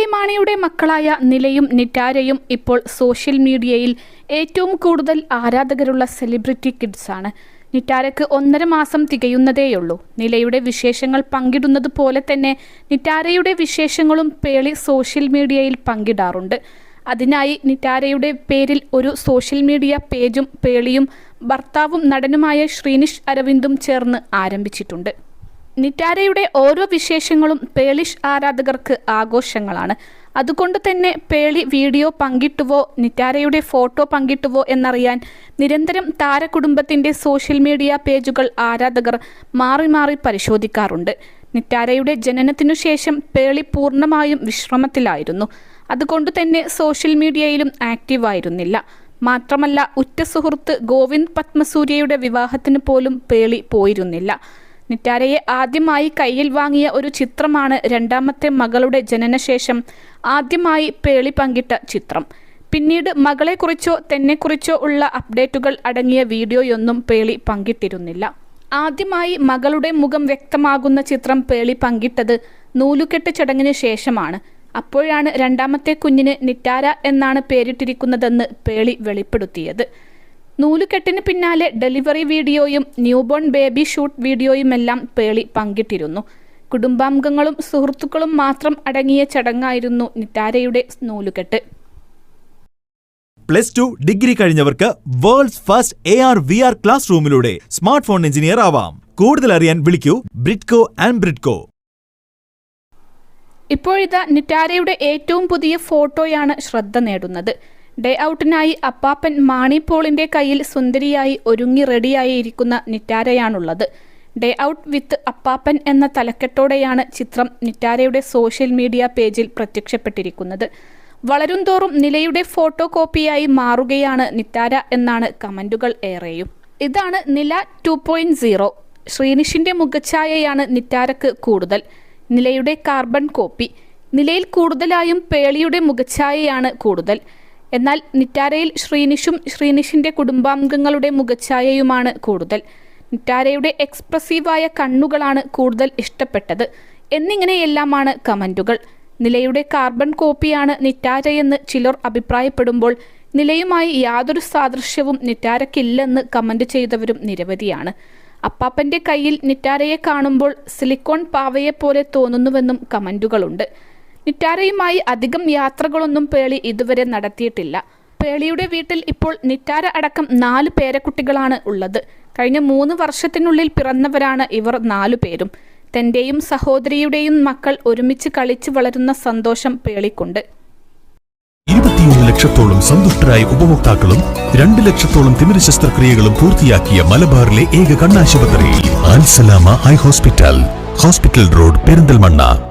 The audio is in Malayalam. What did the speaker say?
പേളിമാണിയുടെ മക്കളായ നിലയും നിറ്റാരയും ഇപ്പോൾ സോഷ്യൽ മീഡിയയിൽ ഏറ്റവും കൂടുതൽ ആരാധകരുള്ള സെലിബ്രിറ്റി കിഡ്സാണ്. നിറ്റാരയ്ക്ക് ഒന്നര മാസം തികയുന്നതേയുള്ളൂ. നിലയുടെ വിശേഷങ്ങൾ പങ്കിടുന്നത് പോലെ തന്നെ നിറ്റാരയുടെ വിശേഷങ്ങളും പേളി സോഷ്യൽ മീഡിയയിൽ പങ്കിടാറുണ്ട്. അതിനായി നിറ്റാരയുടെ പേരിൽ ഒരു സോഷ്യൽ മീഡിയ പേജും പേളിയും ഭർത്താവും നടനുമായ ശ്രീനിഷ് അരവിന്ദും ചേർന്ന് ആരംഭിച്ചിട്ടുണ്ട്. നിറ്റാരയുടെ ഓരോ വിശേഷങ്ങളും പേളിഷ് ആരാധകർക്ക് ആഘോഷങ്ങളാണ്. അതുകൊണ്ട് തന്നെ പേളി വീഡിയോ പങ്കിട്ടുവോ നിറ്റാരയുടെ ഫോട്ടോ പങ്കിട്ടുവോ എന്നറിയാൻ നിരന്തരം താരകുടുംബത്തിന്റെ സോഷ്യൽ മീഡിയ പേജുകൾ ആരാധകർ മാറി മാറി പരിശോധിക്കാറുണ്ട്. നിറ്റാരയുടെ ജനനത്തിനു ശേഷം പേളി പൂർണമായും വിശ്രമത്തിലായിരുന്നു. അതുകൊണ്ട് തന്നെ സോഷ്യൽ മീഡിയയിലും ആക്റ്റീവായിരുന്നില്ല. മാത്രമല്ല ഉറ്റ സുഹൃത്ത് ഗോവിന്ദ് പത്മസൂര്യയുടെ വിവാഹത്തിന് പോലും പേളി പോയിരുന്നില്ല. നിറ്റാരയെ ആദ്യമായി കയ്യിൽ വാങ്ങിയ ഒരു ചിത്രമാണ് രണ്ടാമത്തെ മകളുടെ ജനനശേഷം ആദ്യമായി പേളി പങ്കിട്ട ചിത്രം. പിന്നീട് മകളെക്കുറിച്ചോ തന്നെക്കുറിച്ചോ ഉള്ള അപ്ഡേറ്റുകൾ അടങ്ങിയ വീഡിയോയൊന്നും പേളി പങ്കിട്ടിരുന്നില്ല. ആദ്യമായി മകളുടെ മുഖം വ്യക്തമാകുന്ന ചിത്രം പേളി പങ്കിട്ടത് നൂലുകെട്ട് ചടങ്ങിന് ശേഷമാണ്. അപ്പോഴാണ് രണ്ടാമത്തെ കുഞ്ഞിന് നിറ്റാര എന്നാണ് പേരിട്ടിരിക്കുന്നതെന്ന് പേളി വെളിപ്പെടുത്തിയത്. നൂലുകെട്ടിന് പിന്നാലെ ഡെലിവറി വീഡിയോയും ന്യൂബോൺ ബേബി ഷൂട്ട് വീഡിയോയുമെല്ലാം പേളി പങ്കിട്ടിരുന്നു. കുടുംബാംഗങ്ങളും സുഹൃത്തുക്കളും മാത്രം അടങ്ങിയ ചടങ്ങായിരുന്നു നിറ്റാരയുടെ നൂലുകെട്ട്. Plus two degree കഴിഞ്ഞവർക്ക് world's first A R V R class റൂമിലൂടെ smart phone engineer ആവാം. കൂടുതൽ അറിയാൻ വിളിക്കൂ ബ്രിഡ്കോ ആൻഡ് ബ്രിഡ്കോ. ഇപ്പോഴിതാ നിറ്റാരയുടെ ഏറ്റവും പുതിയ ഫോട്ടോയാണ് ശ്രദ്ധ നേടുന്നത്. ഡേ ഔട്ടിനായി അപ്പാപ്പൻ മാണി പോളിന്റെ കയ്യിൽ സുന്ദരിയായി ഒരുങ്ങി റെഡിയായിരിക്കുന്ന നിറ്റാരയാണുള്ളത്. ഡേ ഔട്ട് വിത്ത് അപ്പാപ്പൻ എന്ന തലക്കെട്ടോടെയാണ് ചിത്രം നിറ്റാരയുടെ സോഷ്യൽ മീഡിയ പേജിൽ പ്രത്യക്ഷപ്പെട്ടിരിക്കുന്നത്. വളരുംതോറും നിലയുടെ ഫോട്ടോ കോപ്പിയായി മാറുകയാണ് നിറ്റാര എന്നാണ് കമന്റുകൾ ഏറെയും. ഇതാണ് നില ടു പോയിന്റ് സീറോ. ശ്രീനിഷിന്റെ മുഖഛായയാണ് നിറ്റാരക്ക് കൂടുതൽ. നിലയുടെ കാർബൺ കോപ്പി. നിലയിൽ കൂടുതലായും പേളിയുടെ മുഖഛായയാണ് കൂടുതൽ. എന്നാൽ നിറ്റാരയിൽ ശ്രീനിഷും ശ്രീനിഷിന്റെ കുടുംബാംഗങ്ങളുടെ മുഖഛായയുമാണ് കൂടുതൽ. നിറ്റാരയുടെ എക്സ്പ്രസീവായ കണ്ണുകളാണ് കൂടുതൽ ഇഷ്ടപ്പെട്ടത്. എന്നിങ്ങനെയെല്ലാമാണ് കമന്റുകൾ. നിലയുടെ കാർബൺ കോപ്പിയാണ് നിറ്റാരയെന്ന് ചിലർ അഭിപ്രായപ്പെടുമ്പോൾ നിലയുമായി യാതൊരു സാദൃശ്യവും നിറ്റാരക്കില്ലെന്ന് കമന്റ് ചെയ്തവരും നിരവധിയാണ്. അപ്പാപ്പന്റെ കയ്യിൽ നിറ്റാരയെ കാണുമ്പോൾ സിലിക്കോൺ പാവയെപ്പോലെ തോന്നുന്നുവെന്നും കമന്റുകളുണ്ട്. നിറ്റാരയുമായി അധികം യാത്രകളൊന്നും പേളി ഇതുവരെ നടത്തിയിട്ടില്ല. പേളിയുടെ വീട്ടിൽ ഇപ്പോൾ നിറ്റാര അടക്കം നാല് പേരക്കുട്ടികളാണ് ഉള്ളത്. കഴിഞ്ഞ മൂന്ന് വർഷത്തിനുള്ളിൽ പിറന്നവരാണ് ഇവർ നാലു പേരും. തന്റെയും സഹോദരിയുടെയും മക്കൾ ഒരുമിച്ച് കളിച്ച് വളരുന്ന സന്തോഷം പേളിക്കുണ്ട്. ഇരുപത്തിയൊന്ന് ലക്ഷത്തോളം സന്തുഷ്ടരായ ഉപഭോക്താക്കളും രണ്ട് ലക്ഷത്തോളം തിമിര ശസ്ത്രക്രിയകളും പൂർത്തിയാക്കിയ മലബാറിലെ ഏക കണ്ണാശുപത്രി Alsalama eye hospital hospital road Perinthalmanna.